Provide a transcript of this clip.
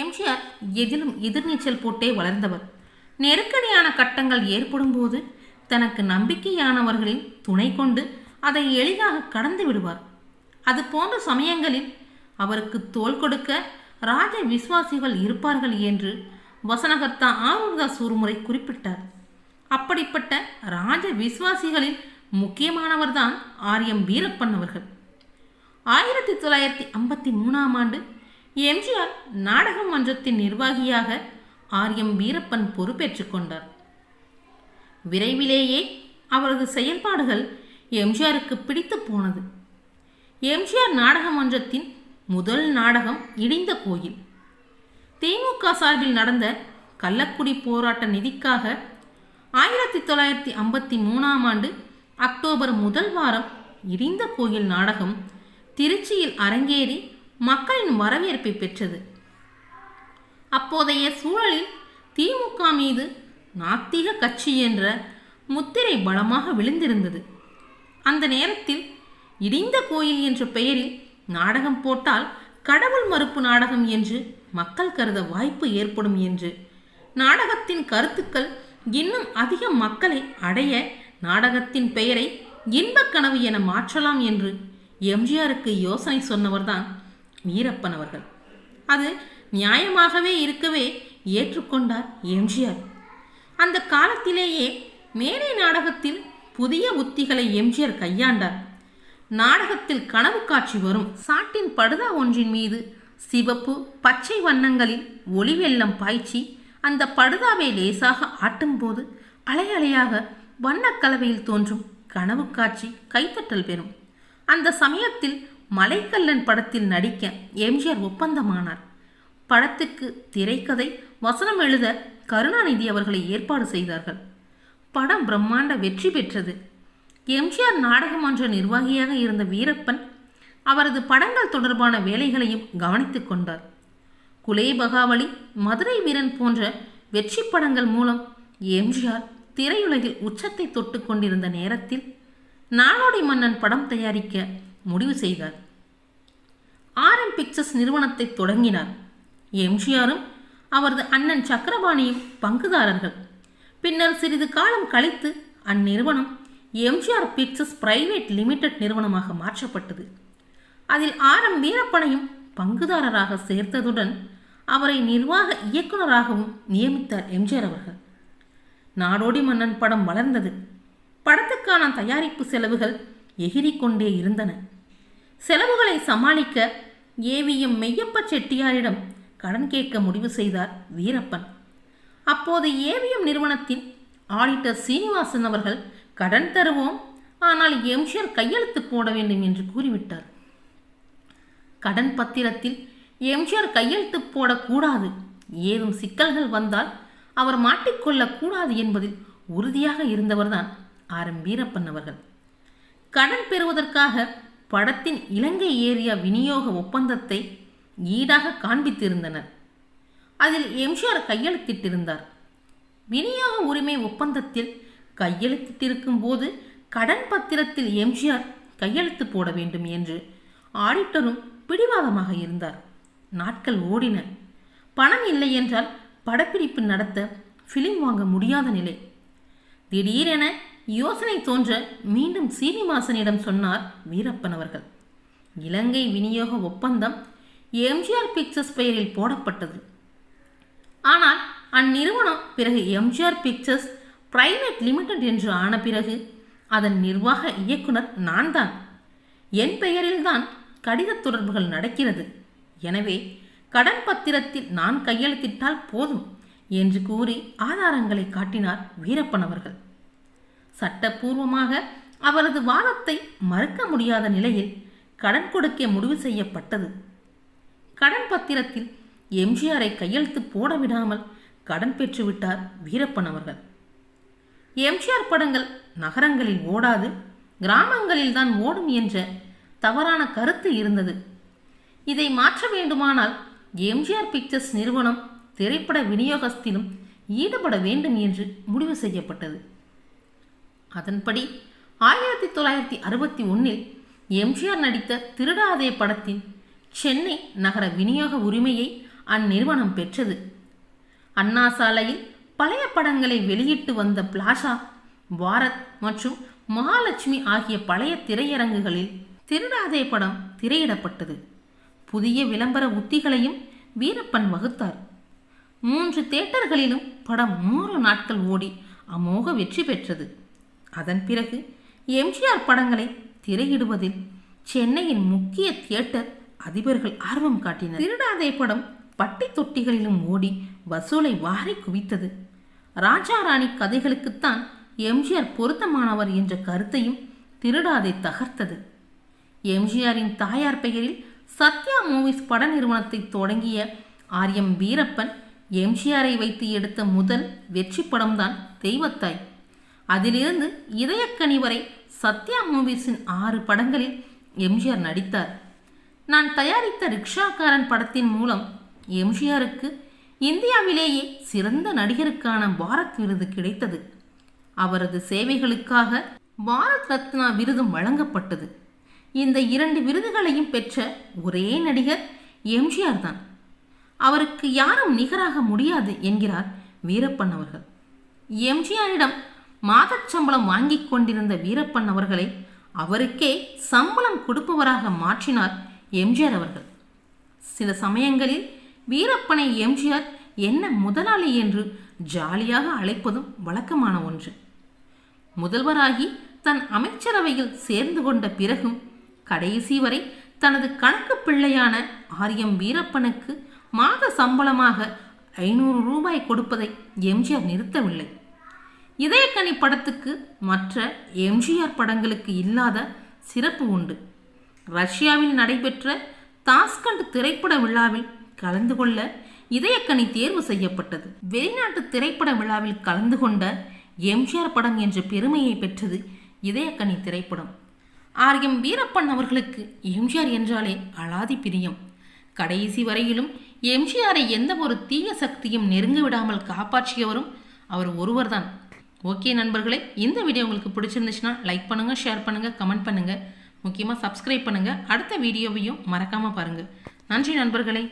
எம்ஜிஆர் எதிலும் எதிர்நீச்சல் போட்டே வளர்ந்தவர். நெருக்கடியான கட்டங்கள் ஏற்படும் போது தனக்கு நம்பிக்கையானவர்களின் துணை கொண்டு அதை எளிதாக கடந்து விடுவார். அது போன்ற சமயங்களில் அவருக்கு தோள் கொடுக்க ராஜ விசுவாசிகள் இருப்பார்கள் என்று வசனகர்த்தா ஆரூர்தாஸ் ஒருமுறை குறிப்பிட்டார். அப்படிப்பட்ட ராஜ விசுவாசிகளில் முக்கியமானவர்தான் ஆரியம் வீரப்பன் அவர்கள். ஆயிரத்தி தொள்ளாயிரத்தி ஐம்பத்தி மூணாம் ஆண்டு எம்ஜிஆர் நாடக மன்றத்தின் நிர்வாகியாக ஆர்எம் வீரப்பன் பொறுப்பேற்றுக் கொண்டார். விரைவிலேயே அவரது செயல்பாடுகள் எம்ஜிஆருக்கு பிடித்து போனது. எம்ஜிஆர் நாடக மன்றத்தின் முதல் நாடகம் இடிந்த கோயில். திமுக சார்பில் நடந்த கள்ளக்குடி போராட்ட நிதிக்காக ஆயிரத்தி தொள்ளாயிரத்தி ஐம்பத்தி மூணாம் ஆண்டு அக்டோபர் முதல் வாரம் இடிந்த கோயில் நாடகம் திருச்சியில் அரங்கேறி மக்களின் வரவேற்பை பெற்றது. அப்போதைய சூழலில் திமுக மீது நாத்திக கட்சி என்ற முத்திரை பலமாக விழுந்திருந்தது. அந்த நேரத்தில் இடிந்த கோயில் என்ற பெயரில் நாடகம் போட்டால் கடவுள் மறுப்பு நாடகம் என்று மக்கள் கருத வாய்ப்பு ஏற்படும் என்று நாடகத்தின் கருத்துக்கள் இன்னும் அதிக மக்களை அடைய நாடகத்தின் பெயரை இன்பக்கனவு என மாற்றலாம் என்று எம்ஜிஆருக்கு யோசனை சொன்னவர்தான் வீரப்பன் அவர்கள். அது நியாயமாகவே இருக்கவே ஏற்றுக்கொண்டார் எம்ஜிஆர். அந்த காலத்திலேயே மேடை நாடகத்தில் புதிய உத்திகளை எம்ஜிஆர் கையாண்டார். நாடகத்தில் கனவு காட்சி வரும். சாட்டின் படுதா ஒன்றின் மீது சிவப்பு பச்சை வண்ணங்களில் ஒளிவெல்லம் பாய்ச்சி அந்த படுதாவை லேசாக ஆட்டும்போது அலை அலையாக வண்ணக்கலவையில் தோன்றும் கனவு காட்சி கைத்தட்டல் பெறும். அந்த சமயத்தில் மலைக்கல்லன் படத்தில் நடிக்க எம்ஜிஆர் ஒப்பந்தமானார். படத்துக்கு திரைக்கதை வசனம் எழுத கருணாநிதி அவர்களை ஏற்பாடு செய்தார்கள். படம் பிரம்மாண்ட வெற்றி பெற்றது. எம்ஜிஆர் நாடகமன்ற நிர்வாகியாக இருந்த வீரப்பன் அவரது படங்கள் தொடர்பான வேலைகளையும் கவனித்துக் கொண்டார். குலே பகாவலி மதுரை வீரன் போன்ற வெற்றி படங்கள் மூலம் எம்ஜிஆர் திரையுலகில் உச்சத்தை தொட்டு கொண்டிருந்த நேரத்தில் நாடோடி மன்னன் படம் தயாரிக்க முடிவு செய்தார். ஆர்எம் பிக்சர்ஸ் நிறுவனத்தை தொடங்கினார். எம்ஜிஆரும் அவரது அண்ணன் சக்கரபாணியும் பங்குதாரர்கள். பின்னர் சிறிது காலம் கழித்து அந்நிறுவனம் எம்ஜிஆர் பிக்சர்ஸ் பிரைவேட் லிமிடெட் நிறுவனமாக மாற்றப்பட்டது. அதில் ஆர் எம் வீரப்பனையும் பங்குதாரராக சேர்த்ததுடன் அவரை நிர்வாக இயக்குநராகவும் நியமித்தார் எம்ஜிஆர் அவர்கள். நாடோடி மன்னன் படம் வளர்ந்தது. படத்துக்கான தயாரிப்பு செலவுகள் எகிரிக் கொண்டே இருந்தன. செலவுகளை சமாளிக்க ஏவிஎம் மெய்யப்ப செட்டியாரிடம் கடன் கேட்க முடிவு செய்தார் வீரப்பன். அப்போது ஏவிஎம் நிறுவனத்தின் ஆடிட்டர் சீனிவாசன் அவர்கள் கடன் தருவோம் ஆனால் எம்ஷியர் கையெழுத்து போட வேண்டும் என்று கூறிவிட்டார். கடன் பத்திரத்தில் எம்ஜிஆர் கையெழுத்து போடக்கூடாது. ஏதும் சிக்கல்கள் வந்தால் அவர் மாட்டிக்கொள்ளக்கூடாது என்பதில் உறுதியாக இருந்தவர்தான் ஆர். எம். வீரப்பன் அவர்கள். கடன் பெறுவதற்காக படத்தின் இலங்கை ஏரியா விநியோக ஒப்பந்தத்தை ஈடாக காண்பித்திருந்தனர். அதில் எம்ஜிஆர் கையெழுத்திட்டிருந்தார். விநியோக உரிமை ஒப்பந்தத்தில் கையெழுத்திட்டிருக்கும் போது கடன் பத்திரத்தில் எம்ஜிஆர் கையெழுத்து போட வேண்டும் என்று ஆடிட்டரும் பிடிவாதமாக இருந்தார். நாட்கள் ஓடின. பணம் இல்லை என்றால் படப்பிடிப்பு நடத்த ஃபிலிம் வாங்க முடியாத நிலை. திடீரென யோசனை தோன்ற மீண்டும் சீனிவாசனிடம் சொன்னார் வீரப்பன் அவர்கள். இலங்கை விநியோக ஒப்பந்தம் எம்ஜிஆர் பிக்சர்ஸ் பெயரில் போடப்பட்டது. ஆனால் அந்நிறுவனம் பிறகு எம்ஜிஆர் பிக்சர்ஸ் பிரைவேட் லிமிடெட் என்று ஆன பிறகு அதன் நிர்வாக இயக்குனர் நான் தான் என் பெயரில்தான் கடித தொடர்புகள் நடக்கிறது. எனவே கடன் பத்திரத்தில் நான் கையெழுத்திட்டால் போதும் என்று கூறி ஆதாரங்களை காட்டினார் வீரப்பன் அவர்கள். சட்டப்பூர்வமாக அவரது வாதத்தை மறுக்க முடியாத நிலையில் கடன் கொடுக்க முடிவு செய்யப்பட்டது. கடன் பத்திரத்தில் எம்ஜிஆரை கையெழுத்து போட விடாமல் கடன் பெற்றுவிட்டார் வீரப்பன் அவர்கள். எம்ஜிஆர் படங்கள் நகரங்களில் ஓடாது கிராமங்களில் தான் ஓடும் என்ற தவறான கருத்து இருந்தது. இதை மாற்ற வேண்டுமானால் எம்ஜிஆர் பிக்சர்ஸ் நிறுவனம் திரைப்பட விநியோகஸ்திலும் ஈடுபட வேண்டும் என்று முடிவு செய்யப்பட்டது. அதன்படி ஆயிரத்தி தொள்ளாயிரத்தி அறுபத்தி ஒன்றில் எம்ஜிஆர் நடித்த திருடாதே படத்தின் சென்னை நகர விநியோக உரிமையை அந்நிறுவனம் பெற்றது. அண்ணா சாலையில் பழைய படங்களை வெளியிட்டு வந்த பிளாஷா பாரத் மற்றும் மகாலட்சுமி ஆகிய பழைய திரையரங்குகளில் திருடாதே படம் திரையிடப்பட்டது. புதிய விளம்பர உத்திகளையும் வீரப்பன் வகுத்தார். மூன்று தேட்டர்களிலும் படம் மூன்று நாட்கள் ஓடி அமோக வெற்றி பெற்றது. அதன் பிறகு எம்ஜிஆர் படங்களை திரையிடுவதில் சென்னையின் முக்கிய தியேட்டர் அதிபர்கள் ஆர்வம் காட்டினர். திருடாதே படம் பட்டி தொட்டிகளிலும் ஓடி வசூலை வாரி குவித்தது. ராஜா ராணி கதைகளுக்குத்தான் எம்ஜிஆர் பொருத்தமானவர் என்ற கருத்தையும் திருடாதே தகர்த்தது. எம்ஜிஆரின் தாயார் பெயரில் சத்யா மூவிஸ் பட நிறுவனத்தை தொடங்கிய ஆர் எம் வீரப்பன் எம்ஜிஆரை வைத்து எடுத்த முதல் வெற்றி படம்தான் தெய்வத்தாய். அதிலிருந்து இதயக்கனி வரை சத்யா மூவிஸின் ஆறு படங்களில் எம்ஜிஆர் நடித்தார். நான் தயாரித்த ரிக்ஷாக்காரன் படத்தின் மூலம் எம்ஜிஆருக்கு இந்தியாவிலேயே சிறந்த நடிகருக்கான பாரத் விருது கிடைத்தது. அவரது சேவைகளுக்காக பாரத் ரத்னா விருதும் வழங்கப்பட்டது. இந்த இரண்டு விருதுகளையும் பெற்ற ஒரே நடிகர் எம்ஜிஆர் தான். அவருக்கு யாரும் நிகராக முடியாது என்கிறார் வீரப்பன் அவர்கள். எம்ஜிஆரிடம் மாதச் சம்பளம் வாங்கிக் கொண்டிருந்த வீரப்பன் அவர்களை அவருக்கே சம்பளம் கொடுப்பவராக மாற்றினார் எம்ஜிஆர் அவர்கள். சில சமயங்களில் வீரப்பனை எம்ஜிஆர் என்ன முதலாளி என்று ஜாலியாக அழைப்பதும் வழக்கமான ஒன்று. முதல்வராகி தன் அமைச்சரவையில் சேர்ந்து கொண்ட பிறகும் கடைசி வரை தனது கணக்கு பிள்ளையான ஆரியம் வீரப்பனுக்கு மாத சம்பளமாக ஐநூறு ரூபாய் கொடுப்பதை எம்ஜிஆர் நிறுத்தவில்லை. இதயக்கனி படத்துக்கு மற்ற எம்ஜிஆர் படங்களுக்கு இல்லாத சிறப்பு உண்டு. ரஷ்யாவில் நடைபெற்ற தாஸ்கண்ட் திரைப்பட விழாவில் கலந்து கொள்ள இதயக்கனி தேர்வு செய்யப்பட்டது. வெளிநாட்டு திரைப்பட விழாவில் கலந்து கொண்ட எம்ஜிஆர் படம் என்ற பெருமையை பெற்றது இதயக்கனி திரைப்படம். ஆர். எம். வீரப்பன் அவர்களுக்கு எம்ஜிஆர் என்றாலே அலாதி பிரியம். கடைசி வரையிலும் எம்ஜிஆரை எந்த ஒரு தீய சக்தியும் நெருங்க விடாமல் காப்பாற்றியவரும் அவர் ஒருவர்தான். ஓகே நண்பர்களே இந்த வீடியோ உங்களுக்கு பிடிச்சிருந்துச்சுன்னா லைக் பண்ணுங்கள் ஷேர் பண்ணுங்கள் கமெண்ட் பண்ணுங்கள் முக்கியமாக சப்ஸ்கிரைப் பண்ணுங்கள் அடுத்த வீடியோவையும் மறக்காமல் பாருங்கள் நன்றி நண்பர்களே.